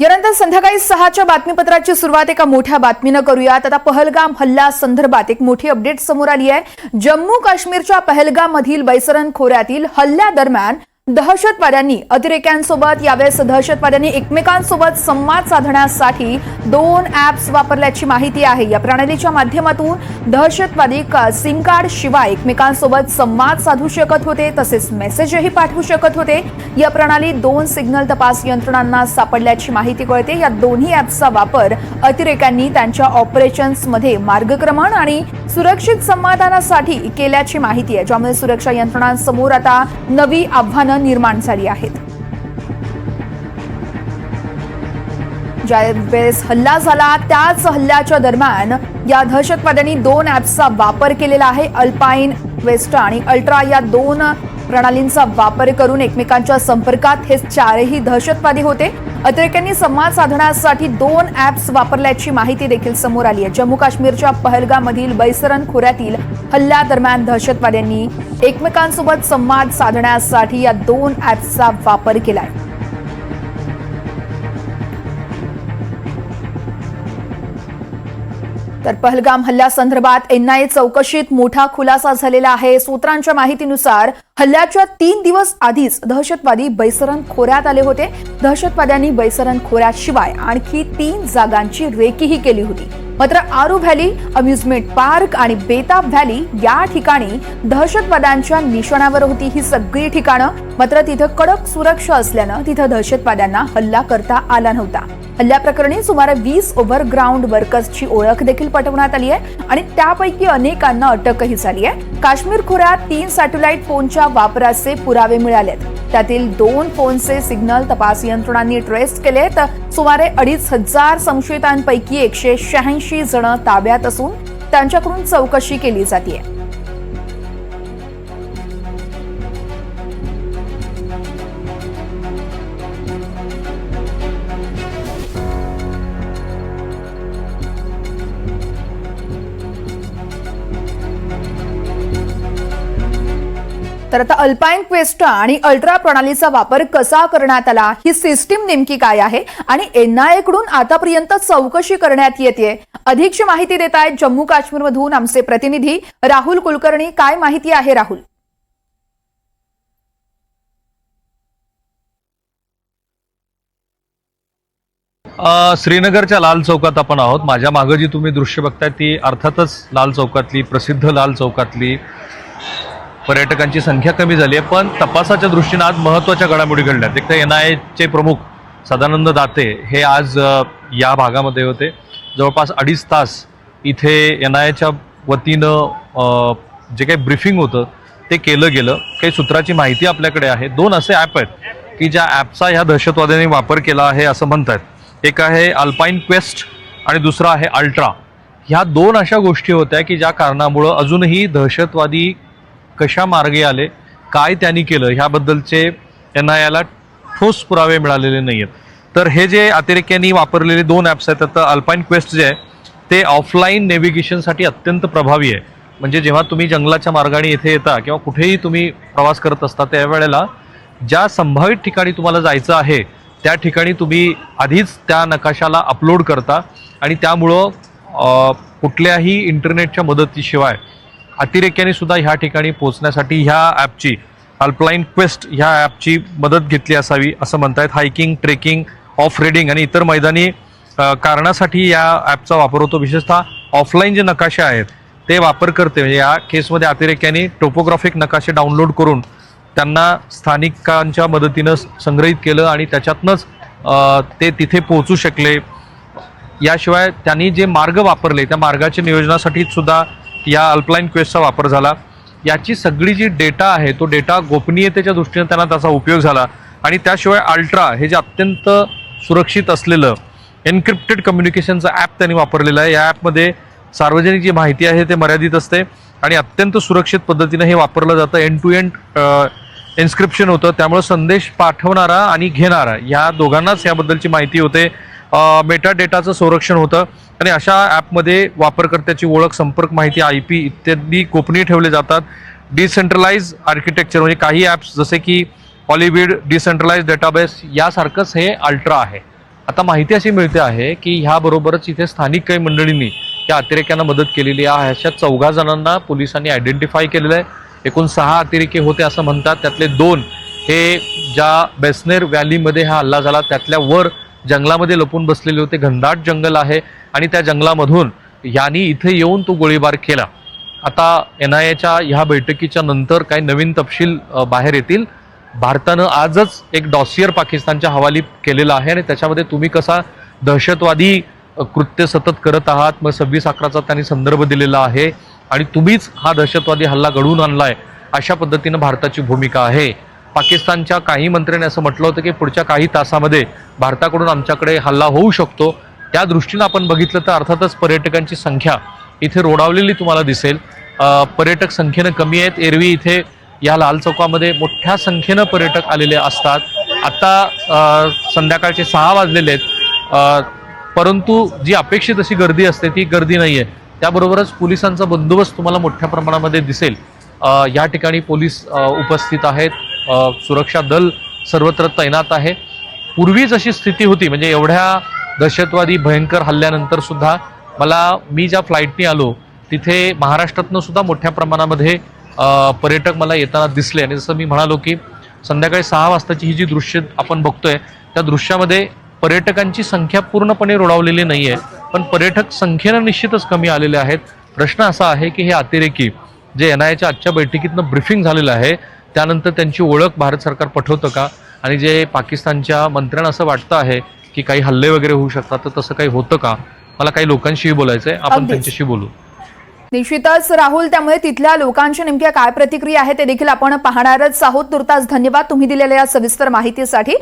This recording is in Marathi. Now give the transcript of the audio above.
यानंतर संध्याकाळी सहाच्या बातमीपत्राची सुरुवात एका मोठ्या बातमीनं करूयात. आता पहलगाम हल्ला संदर्भात एक मोठी अपडेट समोर आली आहे. जम्मू काश्मीरच्या पहलगाम मधील बैसरन खोऱ्यातील हल्ल्यादरम्यान दहशतवाद्यांनी अतिरेक्यांसोबत यावेळेस दहशतवाद्यांनी एकमेकांसोबत संवाद साधण्यासाठी दोन ऍप्स वापरल्याची माहिती आहे. या प्रणालीच्या माध्यमातून दहशतवादी सिम कार्ड शिवाय एकमेकांसोबत संवाद साधू शकत होते तसेच मेसेजही पाठवू शकत होते. या प्रणाली दोन सिग्नल तपास यंत्रणांना सापडल्याची माहिती कळते. या दोन्ही ऍप्सचा वापर अतिरेक्यांनी त्यांच्या ऑपरेशन्समध्ये मार्गक्रमण आणि सुरक्षित संवादानासाठी केल्याची माहिती आहे. ज्यामुळे सुरक्षा यंत्रणांसमोर आता नवी आव्हानं निर्माण झाली आहेत. ज्यावेळेस हल्ला झाला त्याच हल्ल्याच्या दरम्यान या दहशतवाद्यांनी दोन ऍप्सचा वापर केलेला आहे. अल्पाईन वेस्टा आणि अल्ट्रा या दोन प्रणालींचा वापर करून एकमेकांच्या संपर्कात हे चारही दहशतवादी होते. अतिरेक्यांनी संवाद साधण्यासाठी दोन ऍप्स वापरल्याची माहिती देखील समोर आली आहे. जम्मू काश्मीरच्या पहलगामधील बैसरन खोऱ्यातील हल्ल्यादरम्यान दहशतवाद्यांनी एकमेकांसोबत संवाद साधण्यासाठी या दोन ऍप्सचा वापर केलाय. तर पहलगाम हल्ल्यासंदर्भात एनआयए चौकशीत मोठा खुलासा झालेला आहे. सूत्रांच्या माहितीनुसार हल्ल्याच्या तीन दिवस आधीच दहशतवादी बैसरण खोऱ्यात आले होते. दहशतवाद्यांनी बैसरण खोऱ्याशिवाय आणखी तीन जागांची रेकीही केली होती. मात्र आरू व्हॅली अम्युजमेंट पार्क आणि बेताब व्हॅली या ठिकाणी दहशतवाद्यांच्या निशाण्यावर होती ही सगळी ठिकाणं. मात्र तिथं कडक सुरक्षा असल्यानं तिथं दहशतवाद्यांना हल्ला करता आला नव्हता. हल्ल्याप्रकरणी सुमारे वीस ओव्हरग्राऊंड वर्कर्सची ओळख देखील पटवण्यात आली आहे आणि त्यापैकी अनेकांना अटकही झाली आहे. काश्मीर खोऱ्यात तीन सॅटेलाइट फोनच्या वापराचे पुरावे मिळालेत. त्यातील दोन फोनचे सिग्नल तपास यंत्रणांनी ट्रेस केले तर सुमारे अडीच हजार संशयितांपैकी एकशे शहाऐंशी जण ताब्यात असून त्यांच्याकडून चौकशी केली जाते तर आता अल्पाईन क्वेस्टा आणि अल्ट्रा प्रणालीचा वापर कसा करण्यात आला ही सिस्टीम नेमकी काय आहे आणि एनआयए कडून आतापर्यंत चौकशी करण्यात येते अधिकची माहिती देत आहेत जम्मू काश्मीरमधून आमचे प्रतिनिधी राहुल कुलकर्णी. काय माहिती आहे राहुल? श्रीनगरच्या लाल चौकात आपण आहोत. माझ्या मागं जी तुम्ही दृश्य बघताय ती अर्थातच लाल चौकातली प्रसिद्ध लाल चौकातली पर्यटकांची संख्या कमी झाली आहे पण तपासाच्या दृष्टीनं आज महत्त्वाच्या घडामोडी घडल्यात. एक तर एन आय एचे प्रमुख सदानंद दाते हे आज या भागामध्ये होते. जवळपास अडीच तास इथे एन आय एच्या वतीनं जे काही ब्रिफिंग होतं ते केलं गेलं. काही सूत्राची माहिती आपल्याकडे आहे. दोन असे ॲप आहेत की ज्या ॲपचा ह्या दहशतवाद्यांनी वापर केला आहे असं म्हणतात. एक आहे अल्पाईन क्वेस्ट आणि दुसरा आहे अल्ट्रा ह्या दोन अशा गोष्टी होत्या की ज्या कारणामुळं अजूनही दहशतवादी कशा मार्गे आले काय त्यांनी केलं ह्याबद्दलचे एन आय आयला ठोस पुरावे मिळालेले नाही आहेत तर हे जे अतिरेक्यांनी वापरलेले दोन ॲप्स आहेत आता अल्पाईन क्वेस्ट जे आहे ते ऑफलाईन नेव्हिगेशनसाठी अत्यंत प्रभावी आहे. म्हणजे जेव्हा तुम्ही जंगलाच्या मार्गाने इथे येता किंवा कुठेही तुम्ही प्रवास करत असता त्यावेळेला ज्या संभावित ठिकाणी तुम्हाला जायचं आहे त्या ठिकाणी तुम्ही आधीच त्या नकाशाला अपलोड करता आणि त्यामुळं कुठल्याही इंटरनेटच्या मदतीशिवाय अतिरेक्याने सुद्धा ह्या ठिकाणी पोहोचण्यासाठी ह्या ॲपची अल्पलाईन क्वेस्ट ह्या ॲपची मदत घेतली असावी असं म्हणतायत. हायकिंग ट्रेकिंग ऑफ रेडिंग आणि इतर मैदानी कारणासाठी या ॲपचा वापर होतो. विशेषतः ऑफलाईन जे नकाशे आहेत ते वापर करते म्हणजे या केसमध्ये अतिरेक्याने टोपोग्राफिक नकाशे डाउनलोड करून त्यांना स्थानिकांच्या मदतीनं संग्रहित केलं आणि त्याच्यातनंच ते तिथे पोहोचू शकले. याशिवाय त्यांनी जे मार्ग वापरले त्या मार्गाच्या नियोजनासाठी सुद्धा या अल्पलाईन क्वेस्टचा वापर झाला. याची सगळी जी डेटा आहे तो डेटा गोपनीयतेच्या दृष्टीने त्यांना त्याचा उपयोग झाला. आणि त्याशिवाय अल्ट्रा हे जे अत्यंत सुरक्षित असलेलं एन्क्रिप्टेड कम्युनिकेशनचं ॲप त्यांनी वापरलेलं आहे. या ॲपमध्ये सार्वजनिक जी माहिती आहे ते मर्यादित असते. आणि अत्यंत सुरक्षित पद्धतीनं हे वापरलं जातं. एंड टू एंड एन्स्क्रिप्शन होतं. त्यामुळं संदेश पाठवणारा आणि घेणारा या दोघांनाच याबद्दलची माहिती होते. मेटा डेटाचं संरक्षण होतं. आणि अशा ॲपमध्ये वापरकर्त्याची ओळख संपर्क माहिती आय पी इत्यादी गोपनीय ठेवले जातात. डिसेंट्रलाइज आर्किटेक्चर म्हणजे काही ॲप्स जसे की ऑलिविड डिसेंट्रलाइज डेटाबेस यासारखंच हे अल्ट्रा आहे. आता माहिती अशी मिळते आहे की ह्याबरोबरच इथे स्थानिक काही मंडळींनी या अतिरेक्यांना मदत केलेली आहे. अशा चौघा जणांना पोलिसांनी आयडेंटिफाय केलेलं आहे. एकूण सहा अतिरेकी होते असं म्हणतात. त्यातले दोन हे ज्या बेसनेर व्हॅलीमध्ये हा हल्ला झाला त्यातल्या वर जंगलामध्ये लपून बसलेले होते. घनदाट जंगल आहे आणि त्या जंगलामधून यांनी इथे येऊन तो गोळीबार केला. आता एन आय एच्या ह्या बैठकीच्या नंतर काही नवीन तपशील बाहेर येतील. भारतानं आजच एक डॉसियर पाकिस्तानच्या हवाली केलेला आहे आणि त्याच्यामध्ये तुम्ही कसा दहशतवादी कृत्य सतत करत आहात मग सव्वीस अकराचा त्यांनी संदर्भ दिलेला आहे आणि तुम्हीच हा दहशतवादी हल्ला घडवून आणलाय अशा पद्धतीनं भारताची भूमिका आहे. पाकिस्तानच्या काही मंत्र्यांनी असं म्हटलं होतं की पुढच्या काही तासामध्ये भारताकडून आमच्याकडे हल्ला होऊ शकतो. त्या दृष्टीनं आपण बघितलं तर अर्थातच पर्यटकांची संख्या इथे रोडावलेली तुम्हाला दिसेल. पर्यटक संख्येनं कमी आहेत. एरवी इथे या लाल चौकामध्ये मोठ्या संख्येनं पर्यटक आलेले असतात. आता संध्याकाळचे सहा वाजलेले आहेत. परंतु जी अपेक्षित अशी गर्दी असते ती गर्दी नाही आहे त्याबरोबरच पोलिसांचा बंदोबस्त तुम्हाला मोठ्या प्रमाणामध्ये दिसेल. या ठिकाणी पोलीस उपस्थित आहेत. सुरक्षा दल सर्वत्र तैनात आहे. पूर्वी जशी स्थिती होती म्हणजे एवढ्या दहशतवादी भयंकर हल्ल्यानंतर सुद्धा मला मी ज्या फ्लाईटनी आलो तिथे महाराष्ट्रातनं सुद्धा मोठ्या प्रमाणामध्ये पर्यटक मला येताना दिसले. आणि जसं मी म्हणालो की संध्याकाळी सहा वाजताची ही जी दृश्य आपण बघतोय त्या दृश्यामध्ये पर्यटकांची संख्या पूर्णपणे रोडावलेली नाही आहे पण पर्यटक संख्येनं निश्चितच कमी आलेले आहेत. प्रश्न असा आहे की हे अतिरेकी जे एन आयच्या आजच्या बैठकीतनं ब्रिफिंग झालेलं आहे त्यानंतर त्यांची ओळख भारत सरकार पठवतं का? आणि जे पाकिस्तानच्या मंत्र्यांना असं वाटतं आहे की काही हल्ले वगैरे होऊ शकतात तर तसं काही होतं का? मला काही लोकांशीही बोलायचं आहे आपण. त्यांच्याशी बोलू. निश्चितच राहुल त्यामुळे तिथल्या लोकांच्या नेमक्या काय प्रतिक्रिया आहे ते देखील आपण पाहणारच आहोत. तुर्तास धन्यवाद तुम्ही दिलेल्या या सविस्तर माहितीसाठी.